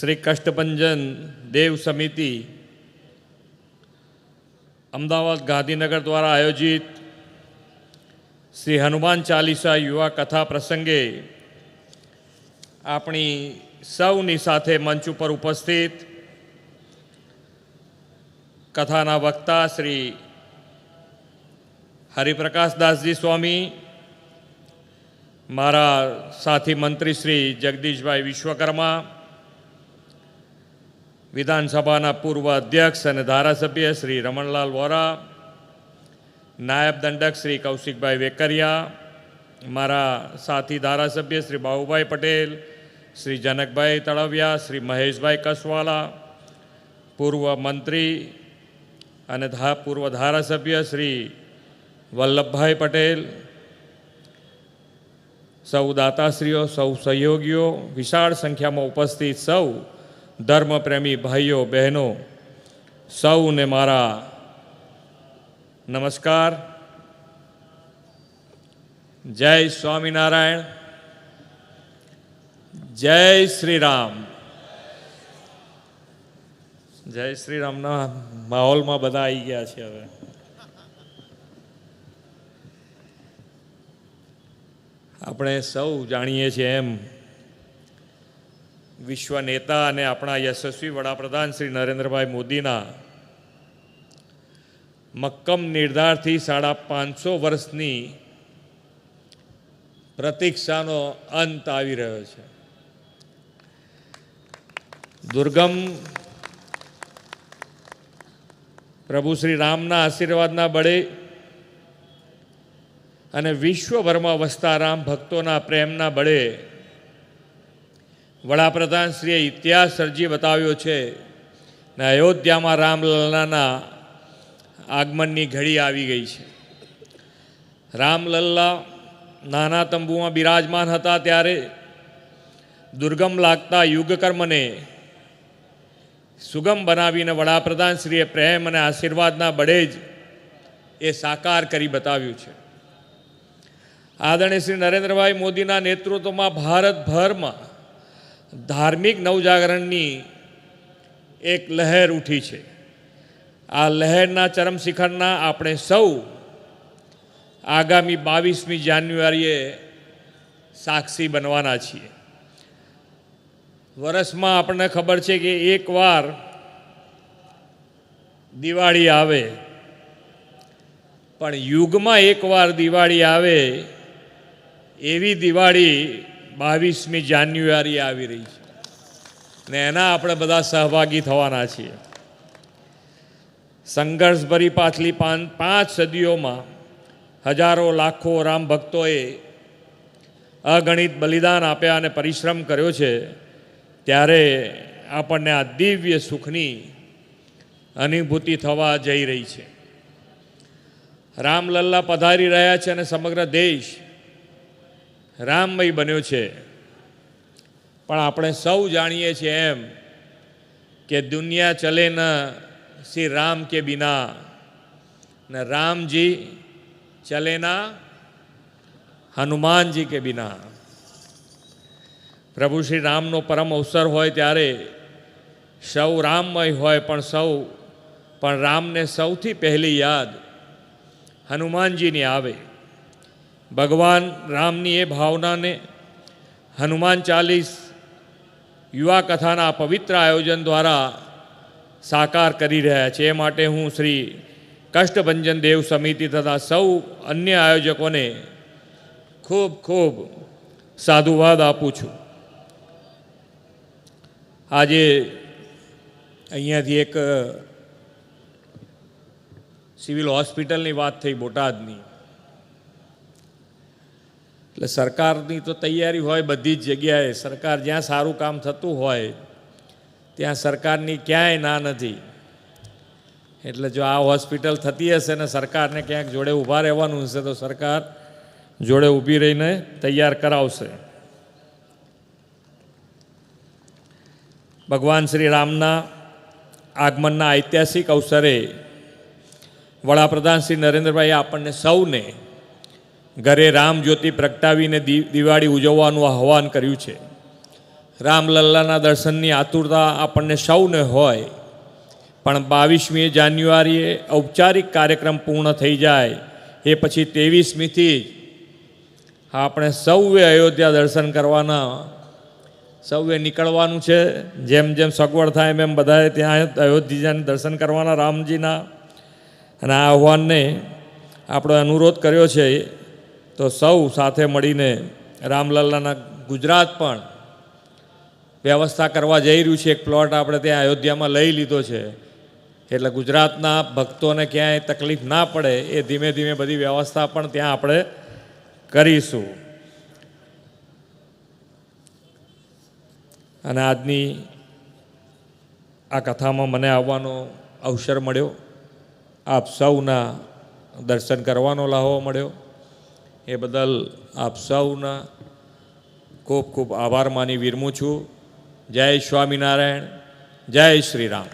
શ્રી કષ્ટભંજન દેવ સમિતિ અમદાવાદ ગાંધીનગર દ્વારા આયોજિત શ્રી હનુમાન ચાલીસા યુવા કથા પ્રસંગે આપણી સૌની સાથે મંચ ઉપર ઉપસ્થિત કથાના વક્તા શ્રી હરિપ્રકાશદાસજી સ્વામી, મારા સાથી મંત્રી શ્રી જગદીશભાઈ વિશ્વકર્મા વિધાનસભાના પૂર્વ અધ્યક્ષ અને ધારાસભ્ય શ્રી રમણલાલ વોરા, નાયબ દંડક શ્રી કૌશિકભાઈ વેકરિયા, મારા સાથી ધારાસભ્ય શ્રી બાબુભાઈ પટેલ, શ્રી જનકભાઈ તળવિયા, શ્રી મહેશભાઈ કસવાલા, પૂર્વ મંત્રી અને ધા, પૂર્વ ધારાસભ્ય શ્રી વલ્લભભાઈ પટેલ, સૌ દાતાશ્રીઓ, સૌ સહયોગીઓ, વિશાળ સંખ્યામાં ઉપસ્થિત સૌ ધર્મપ્રેમી ભાઈઓ, બહેનો, સૌને મારા નમસ્કાર. જય સ્વામિનારાયણ. જય શ્રી રામ જય શ્રી રામના માહોલમાં બધા આવી ગયા છે હવે. આપણે સૌ જાણીએ છીએ એમ વિશ્વ નેતા અને આપણા યશસ્વી વડાપ્રધાન શ્રી નરેન્દ્રભાઈ મોદીના મક્કમ નિર્ધારથી સાડા પાંચસો વર્ષની પ્રતીક્ષાનો અંત આવી રહ્યો છે. દુર્ગમ પ્રભુ શ્રી રામના આશીર્વાદના બળે અને વિશ્વભરમાં વસતા રામ ભક્તોના પ્રેમના બળે વડાપ્રધાન શ્રીએ ઇતિહાસ સર્જી બતાવ્યો છે ને અયોધ્યામાં રામલલ્લાના આગમનની ઘડી આવી ગઈ છે. રામલલ્લા નાના તંબુમાં બિરાજમાન હતા ત્યારે દુર્ગમ લાગતા યુગકર્મને સુગમ બનાવીને વડાપ્રધાન શ્રીએ પ્રેમ અને આશીર્વાદના બળે જ એ સાકાર કરી બતાવ્યું છે. આદરણીય શ્રી નરેન્દ્રભાઈ મોદીના નેતૃત્વમાં ભારતભરમાં ધાર્મિક નવજાગરણની એક લહેર ઉઠી છે. આ લહેરના ચરમશિખરના આપણે સૌ આગામી બાવીસમી જાન્યુઆરીએ સાક્ષી બનવાના છીએ. વર્ષમાં આપણને ખબર છે કે એકવાર દિવાળી આવે, પણ યુગમાં એકવાર દિવાળી આવે, એવી દિવાળી બાવીસમી જાન્યુઆરી આવી રહી છે. ને એના આપણે બધા સહભાગી થવાના છીએ. સંઘર્ષભરી પાછલી પાંચ સદીઓમાં હજારો લાખો રામ ભક્તોએ અગણિત બલિદાન આપ્યા અને પરિશ્રમ કર્યો છે, ત્યારે આપણને આ દિવ્ય સુખની અનુભૂતિ થવા જઈ રહી છે. રામલલ્લા પધારી રહ્યા છે અને સમગ્ર દેશ રામમય બન્યો છે. પણ આપણે સૌ જાણીએ છીએ એમ કે દુનિયા ચલે ન શ્રી રામ કે બિના. ને રામજી ચલે ના હનુમાનજી કે બિના. પ્રભુ શ્રી રામનો પરમ અવસર હોય ત્યારે સૌ રામમય હોય, પણ સૌ, પણ રામને સૌથી પહેલી યાદ હનુમાનજીની આવે. ભગવાન રામની એ ભાવનાને હનુમાન ચાલીસ યુવા કથાના પવિત્ર આયોજન દ્વારા સાકાર કરી રહ્યા છે. એ માટે હું શ્રી કષ્ટભંજન દેવ સમિતિ તથા સૌ અન્ય આયોજકોને ખૂબ ખૂબ સાધુવાદ આપું છું. આજે અહીંયાથી એક સિવિલ હોસ્પિટલની વાત થઈ બોટાદની. એટલે સરકારની તો તૈયારી હોય બધી જ જગ્યાએ. સરકાર જ્યાં સારું કામ થતું હોય, ત્યાં સરકારની ક્યાંય ના નથી. એટલે જો આ હોસ્પિટલ થતી હશે ને સરકારને ક્યાંક જોડે ઊભા રહેવાનું હશે, તો સરકાર જોડે ઊભી રહીને તૈયાર કરાવશે. ભગવાન શ્રી રામના આગમનના ઐતિહાસિક અવસરે વડાપ્રધાન શ્રી નરેન્દ્રભાઈએ આપણને સૌને ઘરે રામ જ્યોતિ પ્રગટાવીને દિવાળી ઉજવવાનું આહવાન કર્યું છે. રામલલ્લાના દર્શનની આતુરતા આપણને સૌને હોય. પણ બાવીસમી જાન્યુઆરીએ ઔપચારિક કાર્યક્રમ પૂર્ણ થઈ જાય. એ પછી ત્રેવીસમીથી જ આપણે સૌએ અયોધ્યા દર્શન કરવાના, સૌએ નીકળવાનું છે. જેમ જેમ સગવડ થાય એમ એમ બધાએ ત્યાં અયોધ્યાને દર્શન કરવાના રામજીના. અને આ આહ્વાનને આપણો અનુરોધ કર્યો છે તો સૌ સાથે મળીને રામલલ્લાના ગુજરાત પણ વ્યવસ્થા કરવા જઈ રહ્યું છે. એક પ્લોટ આપણે ત્યાં અયોધ્યામાં લઈ લીધો છે. એટલે ગુજરાતના ભક્તોને ક્યાંય તકલીફ ના પડે, એ ધીમે ધીમે બધી વ્યવસ્થા પણ ત્યાં આપણે કરીશું. અને આજની આ કથામાં મને આવવાનો અવસર મળ્યો. આપ સૌના દર્શન કરવાનો લાહવો મળ્યો. એ બદલ આપ સૌના ખૂબ ખૂબ આભાર માની વિરમું છું. જય સ્વામિનારાયણ, જય શ્રી રામ